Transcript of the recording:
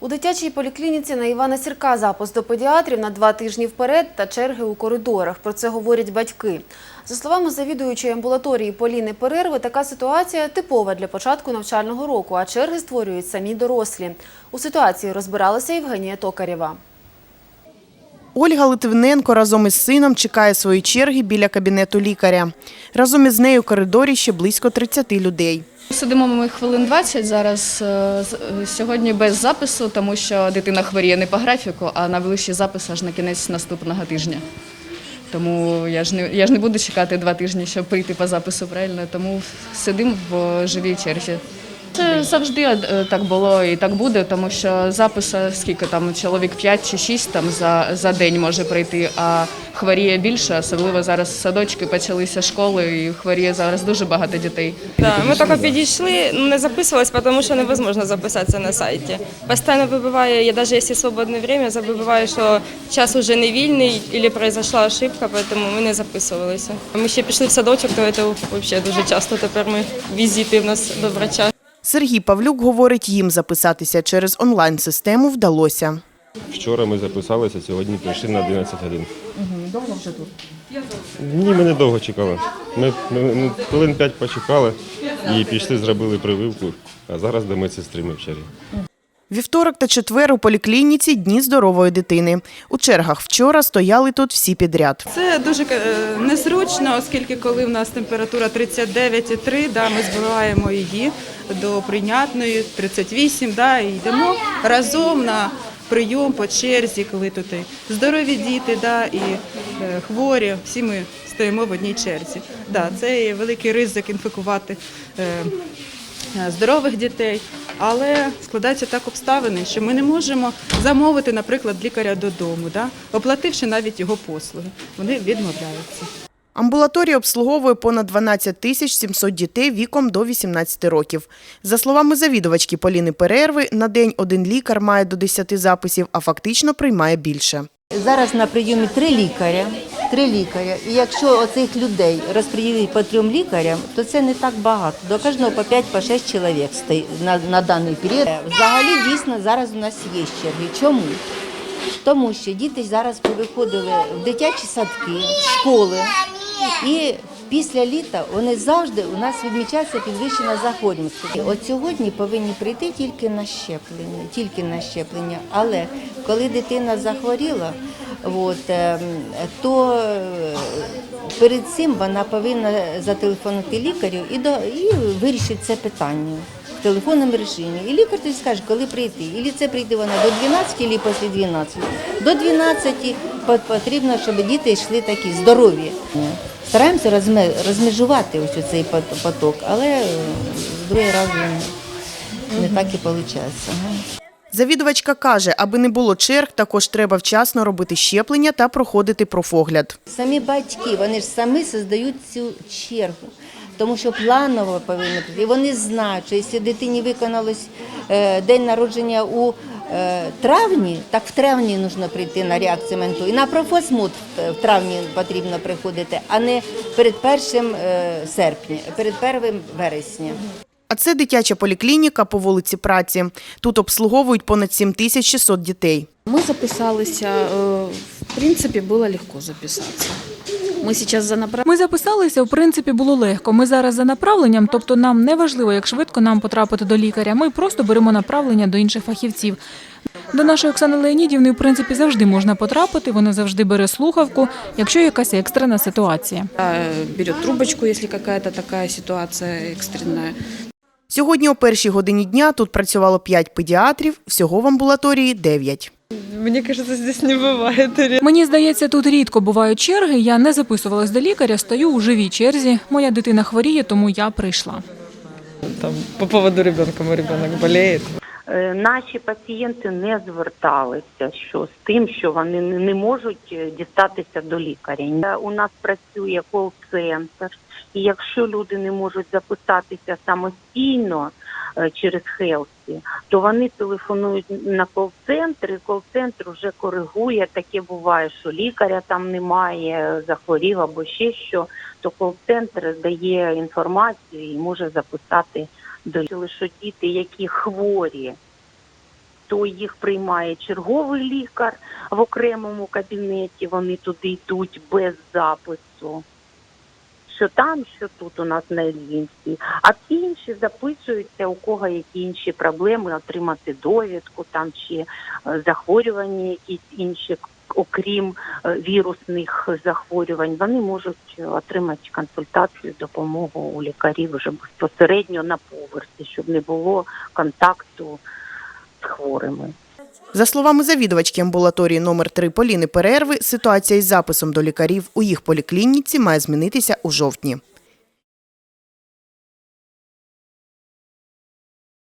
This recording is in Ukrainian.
У дитячій поліклініці на Івана Сірка запуск до педіатрів на два тижні вперед та черги у коридорах. Про це говорять батьки. За словами завідуючої амбулаторії Поліни Перерви, така ситуація типова для початку навчального року, а черги створюють самі дорослі. У ситуації розбиралася Євгенія Токарєва. Ольга Литвиненко разом із сином чекає свої черги біля кабінету лікаря. Разом із нею в коридорі ще близько 30 людей. Сидимо ми хвилин 20 зараз. е, е, Сьогодні без запису, тому що дитина хворіє не по графіку, а на великий запис аж на кінець наступного тижня. Тому я ж не я ж не буду чекати два тижні, щоб прийти по запису, правильно? Тому сидимо в живій черзі. Це завжди е, так було і так буде, тому що запису, скільки там чоловік 5 чи 6 там за, за день може прийти, а хворіє більше, особливо зараз садочки почалися школи, і хворіє зараз дуже багато дітей. Да, ми тільки підійшли, не записувалась, тому що невозможно записатися на сайті. Постійно вибиває, я навіть якщо свободне время, забиваю, що час уже не вільний або произошла ошибка, тому ми не записувалися. Ми ще пішли в садочок, то це взагалі дуже часто тепер ми візити в нас до врача. Сергій Павлюк говорить, їм записатися через онлайн-систему вдалося. Вчора ми записалися, сьогодні прийшли на 11 годин. Довго вже тут? Ні, ми не довго чекали. Ми, ми, ми хвилин 5 почекали і пішли, зробили прививку, а зараз до медсестри ми в черзі. Вівторок та четвер у поліклініці Дні здорової дитини. У чергах вчора стояли тут всі підряд. Це дуже е, незручно, оскільки коли в нас температура 39,3, да, ми збиваємо її до прийнятної 38, да, і йдемо разом на прийом по черзі, коли тут і здорові діти, да, і е, хворі, всі ми стоїмо в одній черзі. Да, це є великий ризик інфікувати. е, е, здорових дітей, але складаються так обставини, що ми не можемо замовити, наприклад, лікаря додому, да? оплативши навіть його послуги. Вони відмовляються. Амбулаторія обслуговує понад 12 тисяч 700 дітей віком до 18 років. За словами завідувачки Поліни Перерви, на день один лікар має до 10 записів, а фактично приймає більше. Зараз на прийомі три лікаря. Три лікаря. І якщо оцих людей розподілити по трьом лікарям, то це не так багато. До кожного по 5 по 6 чоловік стоїть на, на даний період. Взагалі дійсно зараз у нас є черги. Чому? Тому що діти зараз повиходили в дитячі садки, в школи. І після літа вони завжди у нас відмічається підвищена захворюваність. От сьогодні повинні прийти тільки на щеплення, тільки на щеплення. Але коли дитина захворіла, от, ем, то е, перед цим вона повинна зателефонувати лікарю і, до, і вирішити це питання в телефонному режимі. І лікар тобі скаже, коли прийти. Ілі це прийде вона до 12, або після 12. До 12 по- потрібно, щоб діти йшли такі здорові. Стараємося розмежувати ось цей поток, але е, з другий раз не так і виходить. Завідувачка каже, аби не було черг, також треба вчасно робити щеплення та проходити профогляд. Самі батьки, вони ж самі создають цю чергу. Тому що планово повинні прийти. І Вони знають, що якщо дитині виконалось е, день народження у е, травні, так в травні потрібно прийти на реакцію МНТУ. І на профосмут в- в травні потрібно приходити, а не перед першим е, серпня, перед первим вересня. А це дитяча поліклініка по вулиці Праці. Тут обслуговують понад 7600 дітей. Мы записалися, э, в принципе, было легко записаться. Мы сейчас за направ... Ми записалися, в принципі, було легко. Ми зараз за направленням, тобто нам не важливо, як швидко нам потрапити до лікаря. Ми просто беремо направлення до інших фахівців. До нашої Оксани Леонідівни, в принципі, завжди можна потрапити. Вона завжди бере слухавку, якщо якась екстрена ситуація. э, берет трубочку, если какая-то такая ситуация экстренная. Сьогодні о першій годині дня тут працювало 5 педіатрів, всього в амбулаторії 9. Мені кажется, здесь не буває. Мені здається, тут рідко бувають черги. Я не записувалась до лікаря, стою у живій черзі. Моя дитина хворіє, тому я прийшла. Там, по поводу ребенка, мой ребенок болеет. Е, Наші пацієнти не зверталися що з тим, що вони не можуть е, дістатися до лікаря. Е, У нас працює кол-центр, і якщо люди не можуть записатися самостійно через Хелсі, то вони телефонують на кол-центр, і кол-центр вже коригує. Таке буває, що лікаря там немає, захворів або ще що, то кол-центр дає інформацію і може записати до що діти, які хворі то їх приймає черговий лікар в окремому кабінеті. Вони туди йдуть без запису. Що там, що тут у нас на Ільїнській. А всі інші записуються, у кого які інші проблеми, отримати довідку там чи е, захворювання якісь інші, окрім е, вірусних захворювань. Вони можуть отримати консультацію, допомогу у лікарів вже безпосередньо на поверсі, щоб не було контакту з хворими. За словами завідувачки амбулаторії номер 3 Поліни Перерви, ситуація із записом до лікарів у їх поліклініці має змінитися у жовтні.